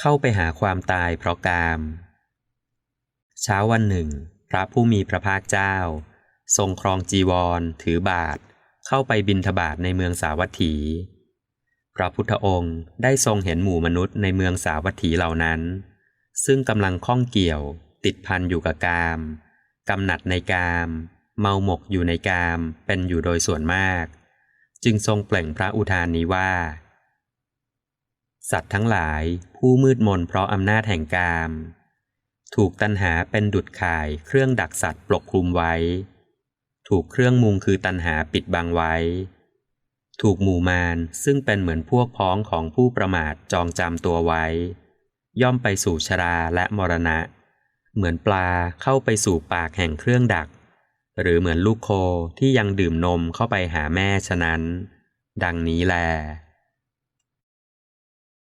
เข้าไปหาความตายเพราะกาม เช้าวันหนึ่ง พระผู้มีพระภาคเจ้า ทรงครองจีวร ถือบาท เข้าไปบินทบาทในเมืองสาวัตถี พระพุทธองค์ได้ทรงเห็นหมู่มนุษย์ในเมืองสาวัตถีเหล่านั้น ซึ่งกำลังข้องเกี่ยว ติดพันอยู่กับกามกำหนัดในกาม เมาหมกอยู่ในกามเป็นอยู่โดยส่วนมาก จึงทรงเปล่งพระอุทานนี้ว่า สัตว์ทั้งหลายผู้มืดมนเพราะอำนาจแห่งกาม ถูกตัณหาเป็นดุดข่ายเครื่องดักสัตว์ปกคลุมไว้ ถูกเครื่องมุงคือตัณหาปิดบังไว้ ถูกหมู่มารซึ่งเป็นเหมือนพวกพ้องของผู้ประมาทจองจำตัวไว้ ย่อมไปสู่ชราและมรณะ เหมือนปลาเข้าไปสู่ปากแห่งเครื่องดัก หรือเหมือนลูกโคที่ยังดื่มนมเข้าไปหาแม่ฉะนั้น ดังนี้แล